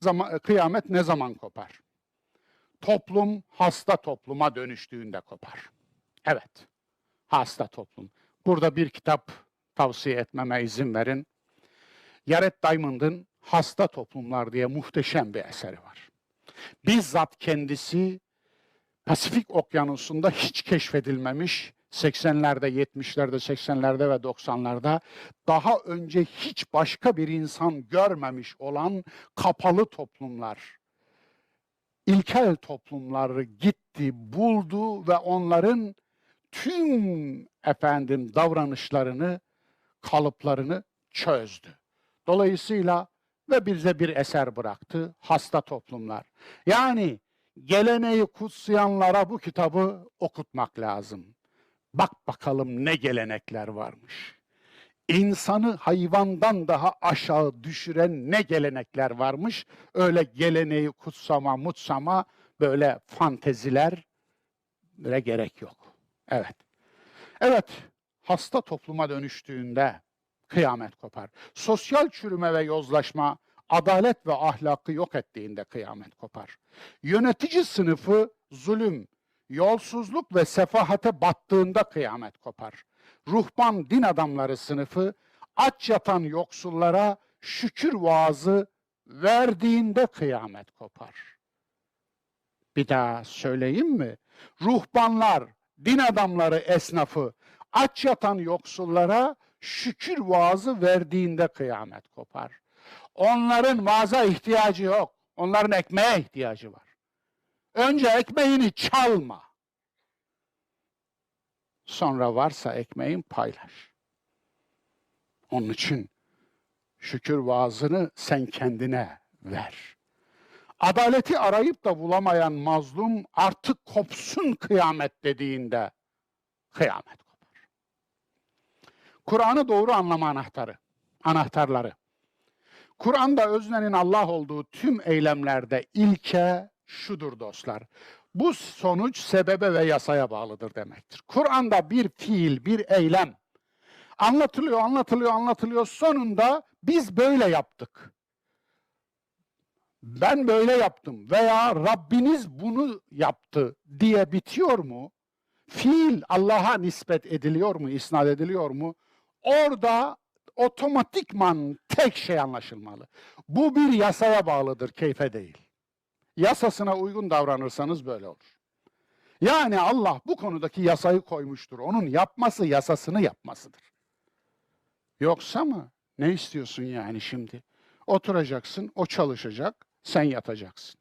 Zaman, kıyamet ne zaman kopar? Toplum hasta topluma dönüştüğünde kopar. Evet, hasta toplum. Burada bir kitap tavsiye etmeme izin verin. Yaret Diamond'ın Hasta Toplumlar diye muhteşem bir eseri var. Bizzat kendisi Pasifik Okyanusu'nda hiç keşfedilmemiş 80'lerde, 70'lerde, 80'lerde ve 90'larda daha önce hiç başka bir insan görmemiş olan kapalı toplumlar, ilkel toplumları gitti, buldu ve onların tüm efendim davranışlarını, kalıplarını çözdü. Dolayısıyla ve bize bir eser bıraktı. Hasta toplumlar. Yani geleneği kutsayanlara bu kitabı okutmak lazım. Bak bakalım ne gelenekler varmış. İnsanı hayvandan daha aşağı düşüren ne gelenekler varmış. Öyle geleneği kutsama, mutsama böyle fantezilere gerek yok. Evet. Evet, hasta topluma dönüştüğünde kıyamet kopar. Sosyal çürüme ve yozlaşma, adalet ve ahlakı yok ettiğinde kıyamet kopar. Yönetici sınıfı zulüm, yolsuzluk ve sefahate battığında kıyamet kopar. Ruhban din adamları sınıfı aç yatan yoksullara şükür vaazı verdiğinde kıyamet kopar. Bir daha söyleyeyim mi? Ruhbanlar, din adamları esnafı aç yatan yoksullara şükür vaazı verdiğinde kıyamet kopar. Onların vaaza ihtiyacı yok. Onların ekmeğe ihtiyacı var. Önce ekmeğini çalma. Sonra varsa ekmeğin paylaş. Onun için şükür vaazını sen kendine ver. Adaleti arayıp da bulamayan mazlum artık kopsun kıyamet dediğinde kıyamet kopar. Kur'an'ı doğru anlama anahtarı, anahtarları. Kur'an'da öznenin Allah olduğu tüm eylemlerde ilke şudur dostlar. Bu sonuç sebebe ve yasaya bağlıdır demektir. Kur'an'da bir fiil, bir eylem anlatılıyor, anlatılıyor, anlatılıyor. Sonunda biz böyle yaptık. Ben böyle yaptım veya Rabbiniz bunu yaptı diye bitiyor mu? Fiil Allah'a nispet ediliyor mu, isnat ediliyor mu? Orada otomatikman tek şey anlaşılmalı. Bu bir yasaya bağlıdır, keyfe değil. Yasasına uygun davranırsanız böyle olur. Yani Allah bu konudaki yasayı koymuştur. Onun yapması yasasını yapmasıdır. Yoksa mı? Ne istiyorsun yani şimdi? Oturacaksın, o çalışacak, sen yatacaksın.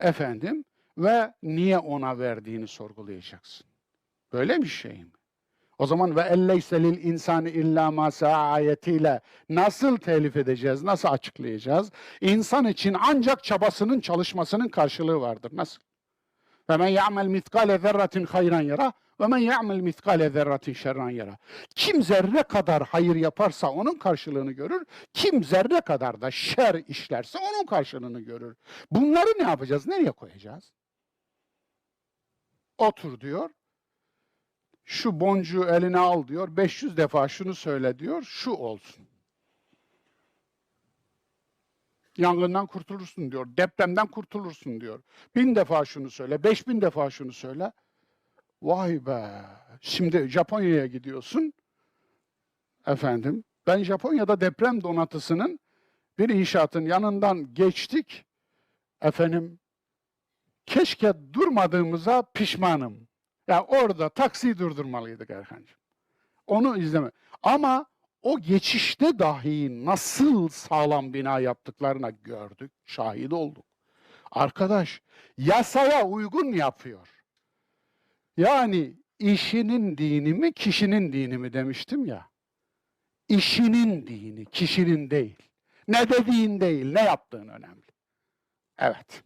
Efendim ve niye ona verdiğini sorgulayacaksın. Böyle bir şey mi? O zaman ve elleyse lil insani illa ma ayetiyle nasıl telif edeceğiz, nasıl açıklayacağız? İnsan için ancak çabasının, çalışmasının karşılığı vardır. Nasıl? Ve men ya'mel mitkale zerratin hayran yara ve men ya'mel mitkale zerratin şerran yara. Kim zerre kadar hayır yaparsa onun karşılığını görür. Kim zerre kadar da şer işlerse onun karşılığını görür. Bunları ne yapacağız? Nereye koyacağız? Otur diyor şu boncuğu eline al diyor, 500 defa şunu söyle diyor, şu olsun. Yangından kurtulursun diyor, depremden kurtulursun diyor. Bin defa şunu söyle, beş bin defa şunu söyle. Vay be! Şimdi Japonya'ya gidiyorsun. Efendim, ben Japonya'da deprem donatısının bir inşaatın yanından geçtik. Efendim, keşke durmadığımıza pişmanım. Ya orada taksiyi durdurmalıydık Erhan'cığım. Onu izleme. Ama o geçişte dahi nasıl sağlam bina yaptıklarına gördük, şahit olduk. Arkadaş yasaya uygun yapıyor. Yani işinin dini mi, kişinin dini mi demiştim ya. İşinin dini, kişinin değil. Ne dediğin değil, ne yaptığın önemli. Evet.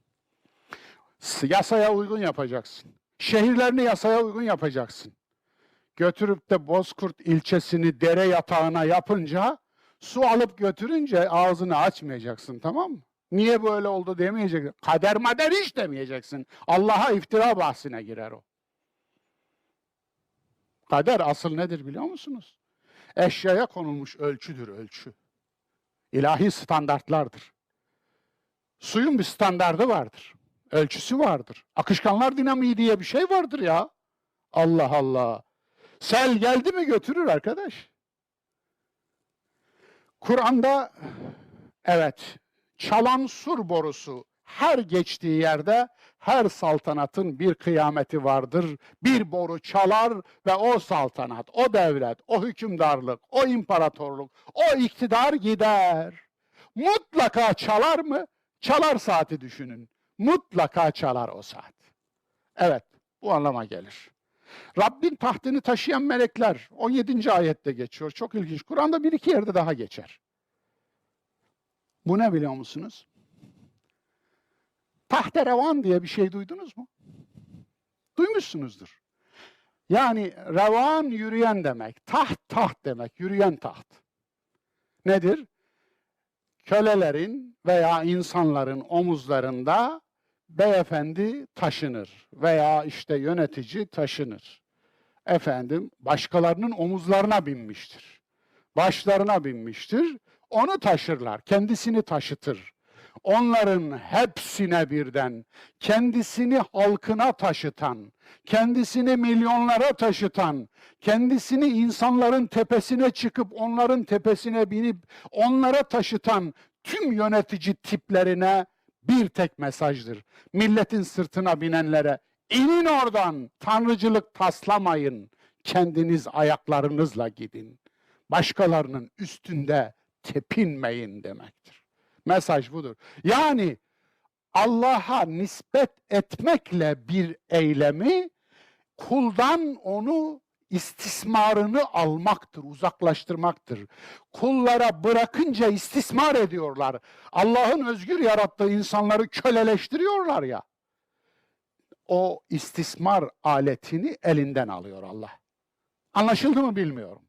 Yasaya uygun yapacaksın. Şehirlerini yasaya uygun yapacaksın. Götürüp de Bozkurt ilçesini dere yatağına yapınca su alıp götürünce ağzını açmayacaksın tamam mı? Niye böyle oldu demeyeceksin. Kader mader hiç demeyeceksin. Allah'a iftira bahsine girer o. Kader asıl nedir biliyor musunuz? Eşyaya konulmuş ölçüdür ölçü. İlahi standartlardır. Suyun bir standardı vardır. Ölçüsü vardır. Akışkanlar dinamiği diye bir şey vardır ya. Allah Allah. Sel geldi mi götürür arkadaş. Kur'an'da evet çalan sur borusu her geçtiği yerde her saltanatın bir kıyameti vardır. Bir boru çalar ve o saltanat, o devlet, o hükümdarlık, o imparatorluk, o iktidar gider. Mutlaka çalar mı? Çalar saati düşünün. Mutlaka çalar o saat. Evet, bu anlama gelir. Rabbin tahtını taşıyan melekler 17. ayette geçiyor. Çok ilginç. Kur'an'da bir iki yerde daha geçer. Bu ne biliyor musunuz? Tahterevan diye bir şey duydunuz mu? Duymuşsunuzdur. Yani revan yürüyen demek. Taht taht demek. Yürüyen taht. Nedir? Kölelerin veya insanların omuzlarında beyefendi taşınır veya işte yönetici taşınır. Efendim başkalarının omuzlarına binmiştir. Başlarına binmiştir. Onu taşırlar. Kendisini taşıtır. Onların hepsine birden kendisini halkına taşıtan, kendisini milyonlara taşıtan, kendisini insanların tepesine çıkıp onların tepesine binip onlara taşıtan tüm yönetici tiplerine bir tek mesajdır. Milletin sırtına binenlere inin oradan tanrıcılık taslamayın. Kendiniz ayaklarınızla gidin. Başkalarının üstünde tepinmeyin demektir. Mesaj budur. Yani Allah'a nispet etmekle bir eylemi kuldan onu istismarını almaktır, uzaklaştırmaktır. Kullara bırakınca istismar ediyorlar. Allah'ın özgür yarattığı insanları köleleştiriyorlar ya. O istismar aletini elinden alıyor Allah. Anlaşıldı mı bilmiyorum.